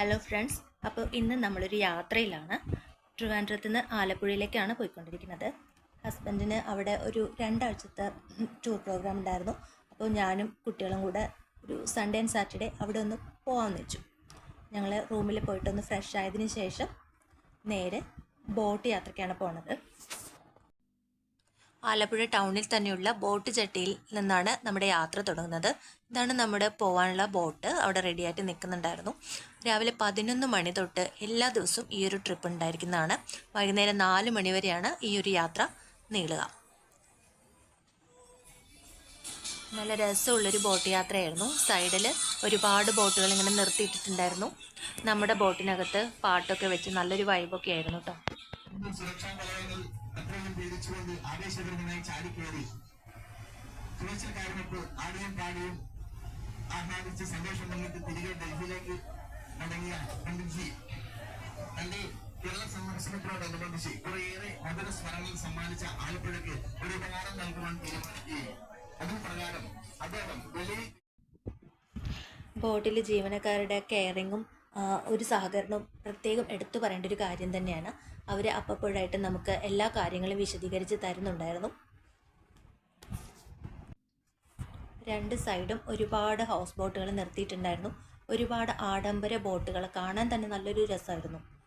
Hello friends അപ്പോൾ ഇന്ന് നമ്മളൊരു യാത്രയിലാണ്. ട്രിവാൻഡ്രത്ത് നിന്ന് ആലപ്പുഴയിലേക്കാണ് പോയിക്കൊണ്ടിരിക്കുന്നത്. ഹസ്ബൻഡിന് അവിടെ ഒരു രണ്ടാഴ്ചത്തെ ടൂർ പ്രോഗ്രാം ഉണ്ടായിരുന്നു. അപ്പോൾ ഞാനും കുട്ടികളും കൂടെ ഒരു സൺഡേ ആൻഡ് സാറ്റർഡേ അവിടെ ഒന്ന് പോകാമെന്ന് വെച്ചു. ഞങ്ങൾ റൂമിൽ പോയിട്ടൊന്ന് ഫ്രഷ് ആയതിനു ശേഷം നേരെ ബോട്ട് യാത്രയ്ക്കാണ് പോണത്. ആലപ്പുഴ ടൗണിൽ തന്നെയുള്ള ബോട്ട് ചട്ടിയിൽ നിന്നാണ് നമ്മുടെ യാത്ര തുടങ്ങുന്നത്. ഇതാണ് നമ്മുടെ പോകാനുള്ള ബോട്ട്. അവിടെ റെഡിയായിട്ട് നിൽക്കുന്നുണ്ടായിരുന്നു. രാവിലെ പതിനൊന്ന് മണി തൊട്ട് എല്ലാ ദിവസവും ഈ ഒരു ട്രിപ്പ് ഉണ്ടായിരിക്കുന്നതാണ്. വൈകുന്നേരം നാല് മണി വരെയാണ് ഈ ഒരു യാത്ര നീളുക. നല്ല രസമുള്ളൊരു ബോട്ട് യാത്രയായിരുന്നു. സൈഡിൽ ഒരുപാട് ബോട്ടുകൾ ഇങ്ങനെ നിർത്തിയിട്ടിട്ടുണ്ടായിരുന്നു. നമ്മുടെ ബോട്ടിനകത്ത് പാട്ടൊക്കെ വെച്ച് നല്ലൊരു വൈബൊക്കെ ആയിരുന്നു കേട്ടോ ഇന്ത്യൻ ഭേദിച്ചുകൊണ്ട് ആവേശകരമായി ചാടിക്കേറി. തുഴച്ചിൽക്കാരനൊക്കെ ആടിയും പാടിയും ആഹ്ലാദിച്ച് സന്തോഷം പങ്കിട്ട് തിരികെ ഡൽഹിയിലേക്ക് മടങ്ങിയ പണ്ഡിറ്റ്ജി തന്റെ കേരള സന്ദർശനത്തോടനുബന്ധിച്ച് കുറേയേറെ മധുര സ്മരണകൾ സമ്മാനിച്ച ആലപ്പുഴയ്ക്ക് ഒരു ഉപകാരം നൽകുവാൻ തീരുമാനിക്കുകയും അതിന് പ്രകാരം അദ്ദേഹം ബോട്ടിൽ ജീവനക്കാരുടെ കെയറിങ്ങും ഒരു സഹകരണവും പ്രത്യേകം എടുത്തു പറയേണ്ട ഒരു കാര്യം തന്നെയാണ്. അവർ അപ്പപ്പോഴായിട്ട് നമുക്ക് എല്ലാ കാര്യങ്ങളും വിശദീകരിച്ച് തരുന്നുണ്ടായിരുന്നു. രണ്ട് സൈഡും ഒരുപാട് ഹൗസ് ബോട്ടുകൾ നിർത്തിയിട്ടുണ്ടായിരുന്നു. ഒരുപാട് ആഡംബര ബോട്ടുകൾ കാണാൻ തന്നെ നല്ലൊരു രസമായിരുന്നു.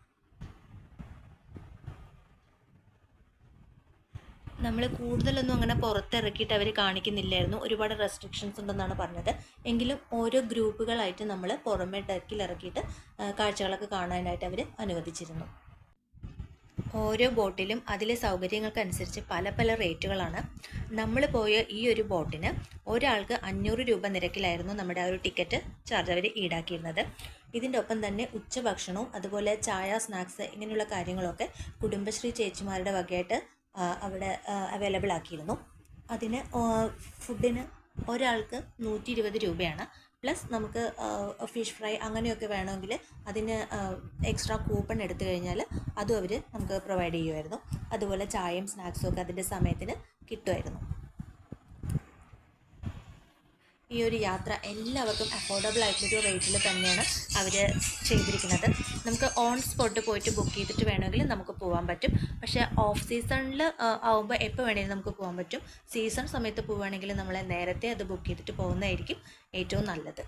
നമ്മൾ കൂടുതലൊന്നും അങ്ങനെ പുറത്തിറക്കിയിട്ട് അവർ കാണിക്കുന്നില്ലായിരുന്നു. ഒരുപാട് റെസ്ട്രിക്ഷൻസ് ഉണ്ടെന്നാണ് പറഞ്ഞത്. എങ്കിലും ഓരോ ഗ്രൂപ്പുകളായിട്ട് നമ്മൾ പുറമെ ഡെക്കിൽ ഇറക്കിയിട്ട് കാഴ്ചകളൊക്കെ കാണാനായിട്ട് അവർ അനുവദിച്ചിരുന്നു. ഓരോ ബോട്ടിലും അതിലെ സൗകര്യങ്ങൾക്കനുസരിച്ച് പല പല റേറ്റുകളാണ്. നമ്മൾ പോയ ഈ ഒരു ബോട്ടിന് ഒരാൾക്ക് അഞ്ഞൂറ് രൂപ നിരക്കിലായിരുന്നു നമ്മുടെ ആ ഒരു ടിക്കറ്റ് ചാർജ് അവർ ഈടാക്കിയിരുന്നത്. ഇതിന്റെ ഒപ്പം തന്നെ ഉച്ചഭക്ഷണവും അതുപോലെ ചായ സ്നാക്സ് ഇങ്ങനെയുള്ള കാര്യങ്ങളൊക്കെ കുടുംബശ്രീ ചേച്ചിമാരുടെ വകയായിട്ട് അവിടെ അവൈലബിൾ ആക്കിയിരുന്നു. അതിന് ഫുഡിന് ഒരാൾക്ക് നൂറ്റി ഇരുപത് രൂപയാണ്. പ്ലസ് നമുക്ക് ഫിഷ് ഫ്രൈ അങ്ങനെയൊക്കെ വേണമെങ്കിൽ അതിന് എക്സ്ട്രാ കൂപ്പൺ എടുത്തു കഴിഞ്ഞാൽ അതും അവർ നമുക്ക് പ്രൊവൈഡ് ചെയ്യുമായിരുന്നു. അതുപോലെ ചായയും സ്നാക്സും ഒക്കെ അതിന്റെ സമയത്തിന് കിട്ടുമായിരുന്നു. ഈ ഒരു യാത്ര എല്ലാവർക്കും അഫോർഡബിൾ ആയിട്ടുള്ളൊരു റേറ്റിൽ തന്നെയാണ് അവർ ചെയ്തിരിക്കുന്നത്. നമുക്ക് ഓൺ സ്പോട്ട് പോയിട്ട് ബുക്ക് ചെയ്തിട്ട് വേണമെങ്കിൽ നമുക്ക് പോകാൻ പറ്റും. പക്ഷേ ഓഫ് സീസണിൽ ആവുമ്പോൾ എപ്പോൾ വേണമെങ്കിലും നമുക്ക് പോകാൻ പറ്റും. സീസൺ സമയത്ത് പോവുകയാണെങ്കിൽ നമ്മൾ നേരത്തെ അത് ബുക്ക് ചെയ്തിട്ട് പോകുന്നതായിരിക്കും ഏറ്റവും നല്ലത്.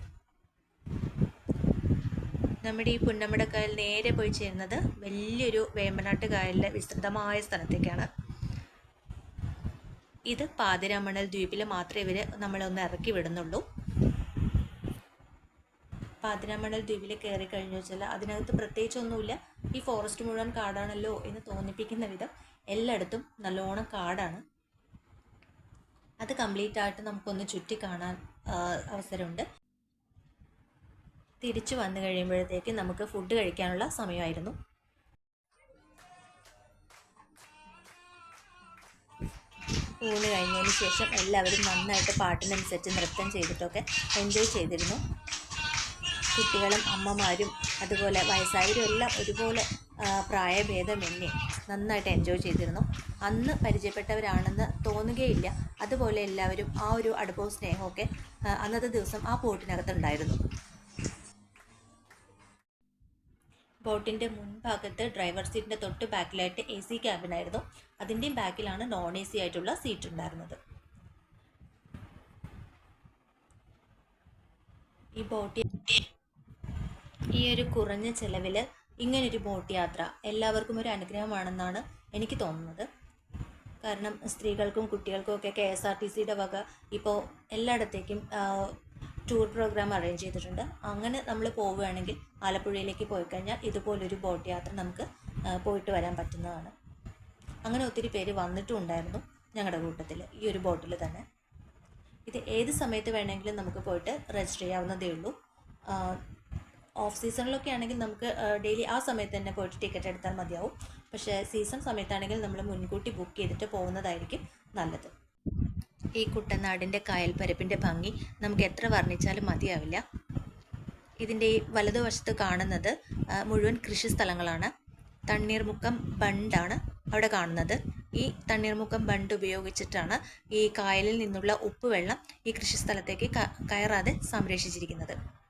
നമ്മുടെ ഈ പുന്നമട കായൽ നേരെ പോയി ചേരുന്നത് വലിയൊരു വേമ്പനാട്ട് കായലിലെ വിസ്തൃതമായ സ്ഥലത്തേക്കാണ്. ഇത് പാതിരാമണൽ ദ്വീപിൽ മാത്രമേ ഇവർ നമ്മളൊന്ന് ഇറക്കി വിടുന്നുള്ളൂ. പാതിരാമണൽ ദ്വീപിൽ കയറി കഴിഞ്ഞു വെച്ചാൽ അതിനകത്ത് പ്രത്യേകിച്ചൊന്നുമില്ല. ഈ ഫോറസ്റ്റ് മുഴുവൻ കാടാണല്ലോ എന്ന് തോന്നിപ്പിക്കുന്ന വിധം എല്ലായിടത്തും നല്ലോണം കാടാണ്. അത് കംപ്ലീറ്റ് ആയിട്ട് നമുക്കൊന്ന് ചുറ്റി കാണാൻ അവസരമുണ്ട്. തിരിച്ചു വന്നു കഴിയുമ്പോഴത്തേക്ക് നമുക്ക് ഫുഡ് കഴിക്കാനുള്ള സമയമായിരുന്നു. ഊണ് കഴിഞ്ഞതിന് ശേഷം എല്ലാവരും നന്നായിട്ട് പാട്ടിനനുസരിച്ച് നൃത്തം ചെയ്തിട്ടൊക്കെ എൻജോയ് ചെയ്തിരുന്നു. കുട്ടികളും അമ്മമാരും അതുപോലെ വയസ്സായവരും എല്ലാം ഒരുപോലെ പ്രായഭേദമെന്നെ നന്നായിട്ട് എൻജോയ് ചെയ്തിരുന്നു. അന്ന് പരിചയപ്പെട്ടവരാണെന്ന് തോന്നുകയില്ല. അതുപോലെ എല്ലാവരും ആ ഒരു അടുപ്പവും സ്നേഹമൊക്കെ അന്നത്തെ ദിവസം ആ ബോട്ടിനകത്തുണ്ടായിരുന്നു. ബോട്ടിന്റെ മുൻഭാഗത്ത് ഡ്രൈവർ സീറ്റിന്റെ തൊട്ട് ബാക്കിലായിട്ട് എ സി ക്യാബിനായിരുന്നു അതിന്റെയും ബാക്കിലാണ് നോൺ എ സി ആയിട്ടുള്ള സീറ്റ് ഉണ്ടായിരുന്നത്. ഈ ബോട്ട് ഈ ഒരു കുറഞ്ഞ ചിലവിൽ ഇങ്ങനൊരു ബോട്ട് യാത്ര എല്ലാവർക്കും ഒരു അനുഗ്രഹമാണെന്നാണ് എനിക്ക് തോന്നുന്നത്. കാരണം സ്ത്രീകൾക്കും കുട്ടികൾക്കും ഒക്കെ കെ എസ് ആർ ടി സിയുടെ വക ഇപ്പോൾ എല്ലായിടത്തേക്കും ടൂർ പ്രോഗ്രാം അറേഞ്ച് ചെയ്തിട്ടുണ്ട്. അങ്ങനെ നമ്മൾ പോവുകയാണെങ്കിൽ ആലപ്പുഴയിലേക്ക് പോയി കഴിഞ്ഞാൽ ഇതുപോലൊരു ബോട്ട് യാത്ര നമുക്ക് പോയിട്ട് വരാൻ പറ്റുന്നതാണ്. അങ്ങനെ ഒത്തിരി പേര് വന്നിട്ടും ഉണ്ടായിരുന്നു ഞങ്ങളുടെ കൂട്ടത്തിൽ ഈ ഒരു ബോട്ടിൽ തന്നെ. ഇത് ഏത് സമയത്ത് വേണമെങ്കിലും നമുക്ക് പോയിട്ട് രജിസ്റ്റർ ചെയ്യാവുന്നതേ ഉള്ളൂ. ഓഫ് സീസണിലൊക്കെ ആണെങ്കിൽ നമുക്ക് ഡെയിലി ആ സമയത്ത് തന്നെ പോയിട്ട് ടിക്കറ്റ് എടുത്താൽ മതിയാവും. പക്ഷേ സീസൺ സമയത്താണെങ്കിൽ നമ്മൾ മുൻകൂട്ടി ബുക്ക് ചെയ്തിട്ട് പോകുന്നതായിരിക്കും നല്ലത്. ഈ കുട്ടനാടിന്റെ കായൽപ്പരപ്പിന്റെ ഭംഗി നമുക്ക് എത്ര വർണിച്ചാലും മതിയാവില്ല. ഇതിന്റെ ഈ വലതുവശത്ത് കാണുന്നത് മുഴുവൻ കൃഷി സ്ഥലങ്ങളാണ്. തണ്ണീർമുക്കം ബണ്ടാണ് അവിടെ കാണുന്നത്. ഈ തണ്ണീർമുക്കം ബണ്ട് ഉപയോഗിച്ചിട്ടാണ് ഈ കായലിൽ നിന്നുള്ള ഉപ്പുവെള്ളം ഈ കൃഷിസ്ഥലത്തേക്ക് ക- കയറാതെ സംരക്ഷിച്ചിരിക്കുന്നത്.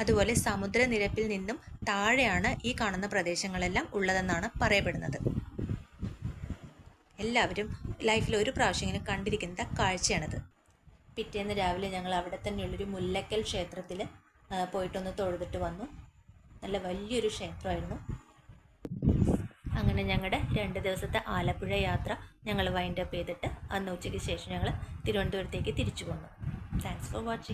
അതുപോലെ സമുദ്രനിരപ്പിൽ നിന്നും താഴെയാണ് ഈ കാണുന്ന പ്രദേശങ്ങളെല്ലാം ഉള്ളതെന്നാണ് പറയപ്പെടുന്നത്. എല്ലാവരും ലൈഫിൽ ഒരു പ്രാവശ്യമെങ്കിലും കണ്ടിരിക്കുന്ന കാഴ്ചയാണിത്. പിറ്റേന്ന് രാവിലെ ഞങ്ങൾ അവിടെ തന്നെയുള്ളൊരു മുല്ലക്കൽ ക്ഷേത്രത്തിൽ പോയിട്ടൊന്ന് തൊഴുതിട്ട് വന്നു. നല്ല വലിയൊരു ക്ഷേത്രമായിരുന്നു. അങ്ങനെ ഞങ്ങളുടെ രണ്ട് ദിവസത്തെ ആലപ്പുഴ യാത്ര ഞങ്ങൾ വൈൻഡപ്പ് ചെയ്തിട്ട് അന്ന് ഉച്ചയ്ക്ക് ശേഷം ഞങ്ങൾ തിരുവനന്തപുരത്തേക്ക് തിരിച്ചു പോന്നു. Thanks for watching